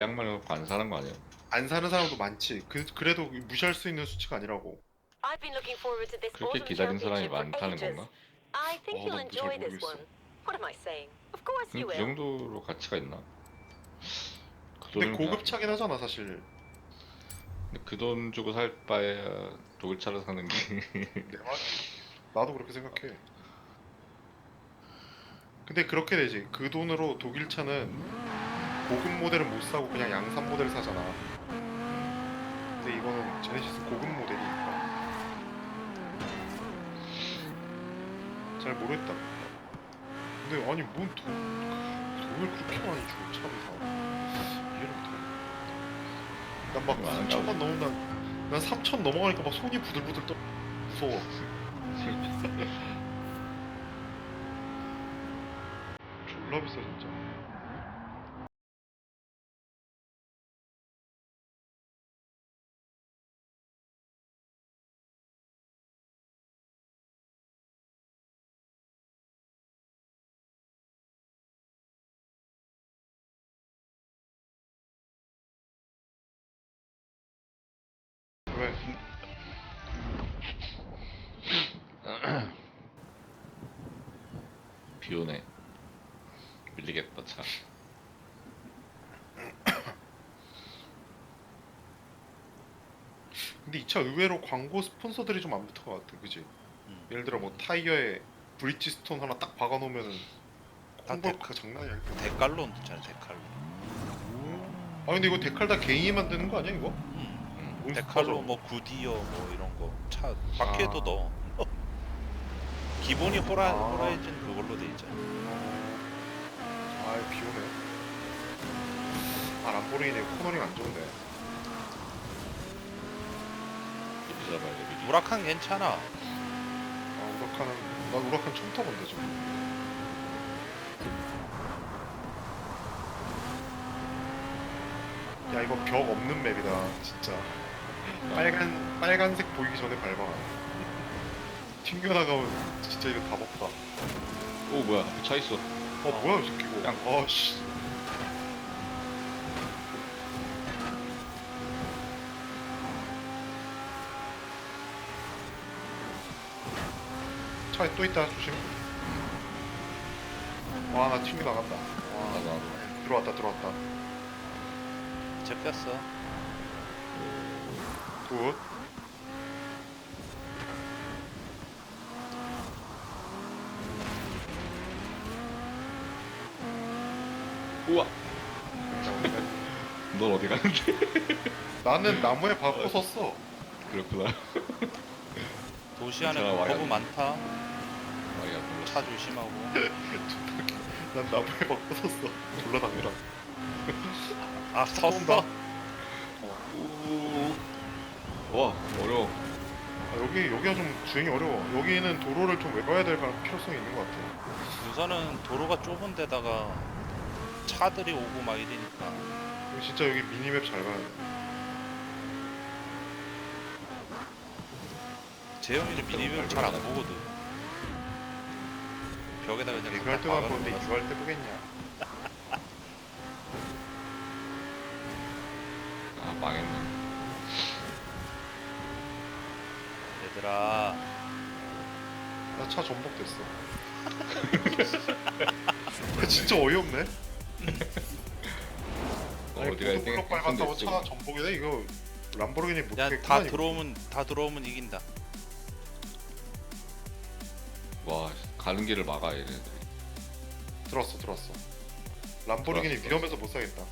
양말 갖고 안 사는 거 아니야? 안 사는 사람도 많지. 그 그래도 무시할 수 있는 수치가 아니라고. I've been looking forward to this 그렇게 autumn 기다린 사람이 championship for 많다는 ages. 건가? I think 어, you'll 나도 잘 enjoy this 모르겠어. one. What am I saying? Of course 그, you 그 will. 정도로 가치가 있나? 그 근데 돈을 고급차긴 하잖아 사실. 그돈 주고 살 바에 독일 차를 사는 게 내 말. 나도 그렇게 생각해. 근데 그렇게 되지. 그 돈으로 독일 차는 고급 모델은 못 사고 그냥 양산 모델 사잖아. 근데 이거는 제네시스 고급 모델이니까. 잘 모르겠다. 근데 아니 뭔 돈, 돈을 그렇게 많이 주고 차를 사? 이해를 못해. 난막 이거 안 3천만 넘으면 난, 난 3천 넘어가니까 막 손이 부들부들 떨. 무서워. 졸라 비싸 진짜. 비 오네. 밀리겠다 차. 근데 이 차 의외로 광고 스폰서들이 좀 안 붙은 것 같아, 그지? 음. 예를 들어 뭐 타이어에 브릿지스톤 하나 딱 박아놓으면은 다 콩볼크가 장난이 아니야. 데칼론 있잖아 데칼론 아 근데 이거 데칼 다 개인이 만드는 거 아니야 이거? 음. 몬스터죠. 데칼론 뭐 구디어 뭐 이런 거 차 바퀴에도 아. 넣어 기본이 호라, 아. 호라이즌 그걸로 돼 있잖아 아 비오네. 아 람보르기니 코너링 안 좋은데. 미리 잡아야 돼 미리. 우라칸 괜찮아 아 우라카는 난 우라칸 처음 타본데 지금. 야 이거 벽 없는 맵이다 진짜. 빨간 빨간색 보이기 전에 밟아. 튕겨 나가면 진짜 이거 다 먹다. 오 뭐야 앞에 차 있어. 어 뭐야 이 새끼 이거. 양. 아씨. 차에 또 있다 조심. 와나 튕겨 나갔다. 와 나도 나도. 들어왔다 들어왔다. 잡혔어 굿. 우와. 넌 어디 가는데? 나는 나무에 박고 섰어. 그렇구나. 도시 안에 제가 와야. 많다 아니야 몰라. 차 조심하고 난 나무에 박고 섰어. 졸라 당기라. 아 섰어? 우. 와 어려워. 아, 여기 여기가 좀 주행이 어려워. 여기는 도로를 좀 외워야 될 가능- 필요성이 있는 것 같아. 우선은 도로가 좁은 데다가 차들이 오고 막 이러니까 여기 진짜 여기 미니맵 잘 봐야 돼. 재영이는 미니맵 잘안 보거든 벽에다가 그냥 리뷰할 딱 때만 박아놓고 보는데 가서. 리뷰할 때 보겠냐? 아 망했네. 얘들아 나 차 전복됐어. 진짜 어이없네. 어, 아니, 어디가 고속블록 1등 밟았다고 차 전복이네? 이거 람보르기니 야 못하겠구나. 다. 들어오면 다 들어오면 이긴다 와 가는 길을 막아 얘네들이. 들어왔어 들어왔어. 람보르기니 들어왔어, 위험해서 못 사겠다.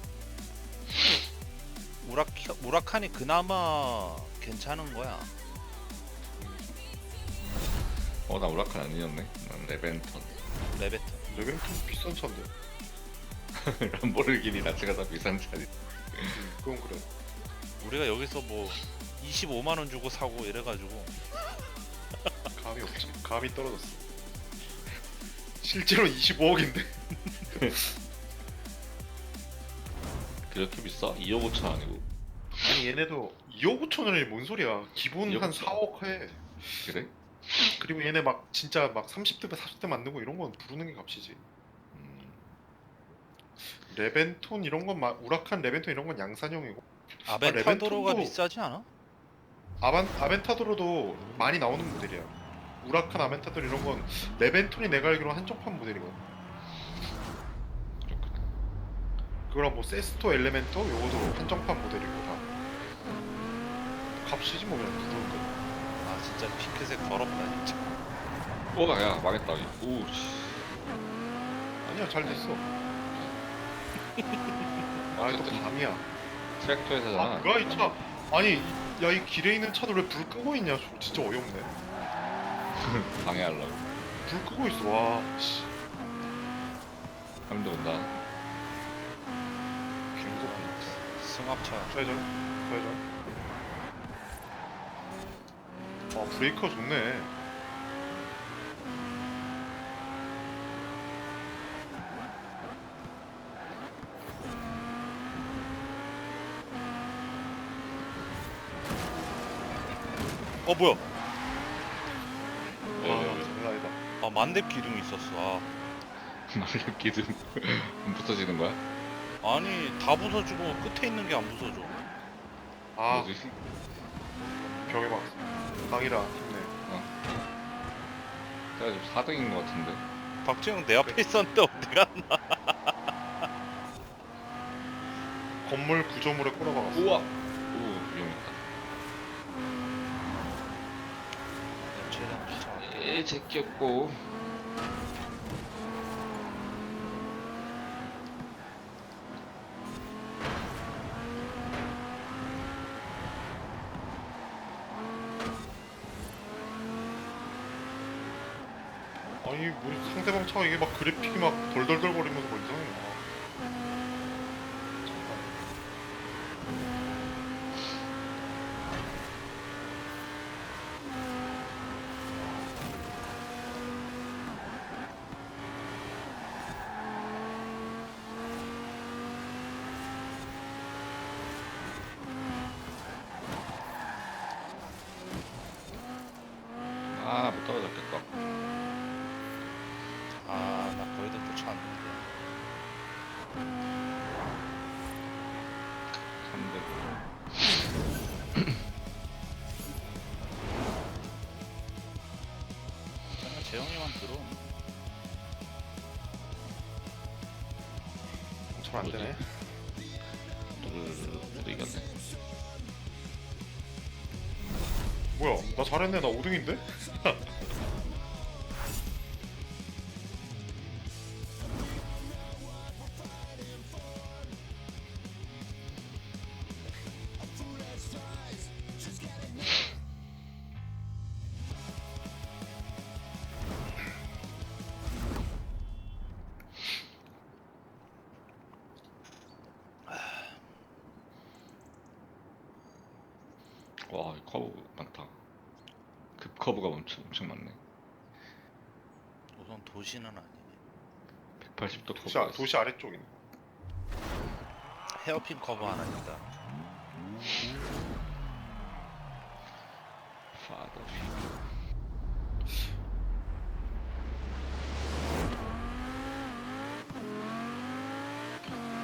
우라카, 우라칸이 그나마 괜찮은 거야 어나 우라칸 아니었네. 난 레벤턴. 레베트 레벨트 비싼 차인데. 람보르기니 자체가 다 비싼 차지. 그건 그래. 우리가 여기서 뭐 25만 원 주고 사고 이래가지고 감이 없지. 감이 떨어졌어. 실제로 25억인데. 그렇게 비싸? 2억 5천 아니고. 아니 얘네도 2억 5천 원이 뭔 소리야? 기본 2억 한 5천. 4억 해. 그래? 그리고 얘네 막 진짜 막 30대 40대 만든 거 이런 건 부르는 게 값이지. 음. 레벤톤 이런 건 마, 우라칸 레벤톤 이런 건 양산형이고 아벤타도로가 레벤톤도- 비싸지 않아? 아반 아벤타도로도 많이 나오는 모델이야. 우라칸 아벤타도로 이런 건 레벤톤이 내가 알기로 한정판 모델이거든. 그렇구나. 그거랑 뭐 세스토 엘레멘토 요거도 한정판 모델이고 다. 값이지 뭐 그냥 그 정도. 아 진짜 핑크색 더럽다 진짜. 오가 야 망했다. 오 씨. 아니야 잘 됐어. 아또 밤이야. 트랙터에서잖아. 아 뭐야 이 차. 아니 야 이 길에 있는 차들 왜불 끄고 있냐? 저 진짜 어이없네. 방해하려고. 불 끄고 있어. 와 씨. 사람들 온다. 개무섭다. 승합차. 좌회전. 좌회전. 아 브레이크가 좋네. 어 뭐야? 네, 와 네, 네. 장난 아니다. 아 만렙 기둥이 있었어. 아. 말렙 기둥 붙어지는 거야? 아니 다 부서지고 끝에 있는 게 안 부서져. 아 뭐지? 벽에 막 강이라 힘내. 내가 지금 4등인 것 같은데. 박재영 내 앞에 있었는데 어디 갔나? 건물 구조물에 꼬라박았어. 우와. 오 위험했다. 최대한 쫓아갈게. 에 제끼었고. 아니 뭐 상대방 차가 이게 막 그래픽이 막 덜덜덜 거리면서 뭐 이상해. 잘안 되네. 누구 누구 이겼네. 뭐야? 나 잘했네. 나 5등인데? 와, 이 커브 많다. 급 커브가 엄청 엄청 많네. 우선 도시는 아니네. 180도 도시, 커브가 아, 있어. 도시 아래쪽이네. 헤어핀 커버 하나 있다. 파더.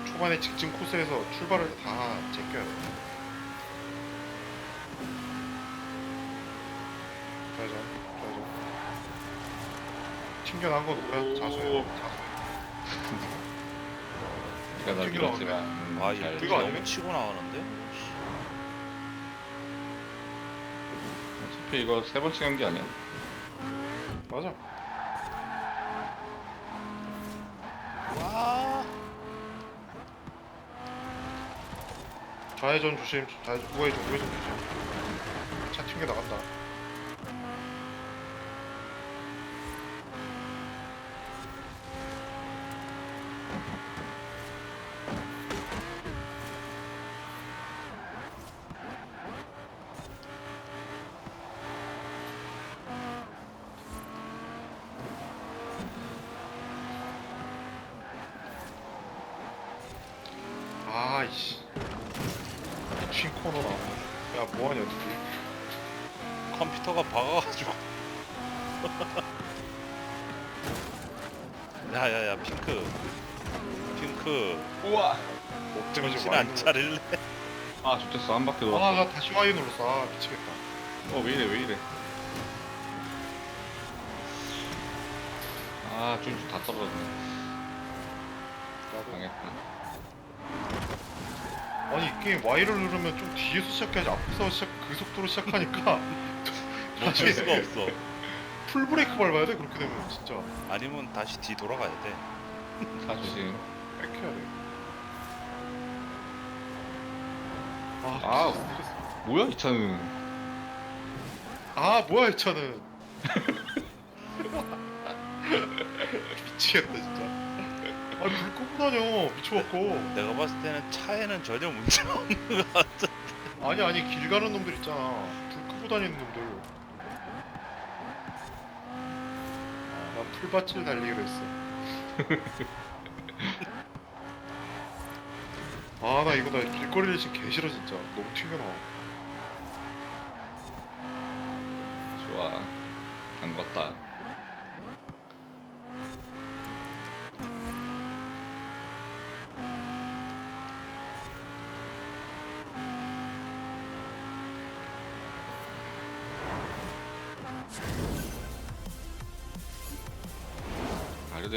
초반에 직진 코스에서 출발을 다 제껴야 돼. 좌회전, 좌회전. 튕겨나간 건 뭐야? 자수해. 자수. 네가 날 튕겨 밀었지만 음, 아 잘. 이거 그거 너무 아니네? 치고 나가는데? 어차피 이거 세 번째 경기 아니야? 맞아. 와. 좌회전 조심. 좌회전, 우회전, 우회전 조심. 차 튕겨 나간다. 아이씨. 퀸 코너라. 야, 뭐하냐, 둘이. 컴퓨터가 박아가지고. 야야야 핑크. 핑크 우와. 정신 안 차릴래? 아 좋댔어 한 바퀴 돌았어. 아나 다시 와이 눌렀어 아 미치겠다 어 왜 이래 왜 이래. 아좀다 떨어졌네. 나도 망했다. 아니 이 게임 Y를 누르면 좀 뒤에서 시작해야지 앞에서 시작 그 속도로 시작하니까 멈출 수가 없어. 풀 브레이크 밟아야 돼 그렇게 되면 진짜 아니면 다시 뒤 돌아가야 돼. 사실. 뺏겨야 돼. 아, 아우. 스트레스. 뭐야 이 차는. 아 뭐야 이 차는 미치겠다 진짜. 아불 끄고 다녀 미쳐갖고. 내가 봤을 때는 차에는 전혀 문제 없는 것 같아. 아니 아니 길 가는 놈들 있잖아. 불 끄고 다니는 놈들. 아, 난 풀밭을 달리기로 했어. 아 나 이거 나 길거리 레이싱 개 싫어 진짜. 너무 튀겨나와. 좋아. 안 걷다.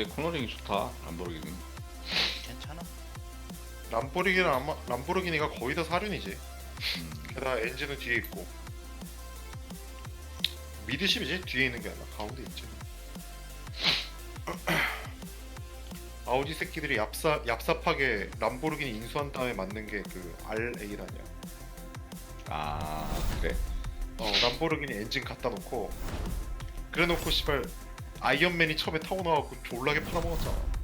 이 코너링이 좋다. 안 모르겠네. 괜찮아. 람보르기는 아마 람보르기니가 거의 다 사륜이지. 음. 게다가 엔진은 뒤에 있고. 미드십이지 뒤에 있는 게 아니라 가운데 있지. 아우디 새끼들이 얍삽 얍삽하게 람보르기니 인수한 다음에 만든 게 그 RA라냐. 아 그래? 어 람보르기니 엔진 갖다 놓고 그래 놓고 씨발 아이언맨이 처음에 타고 나와갖고 졸라게 팔아먹었잖아.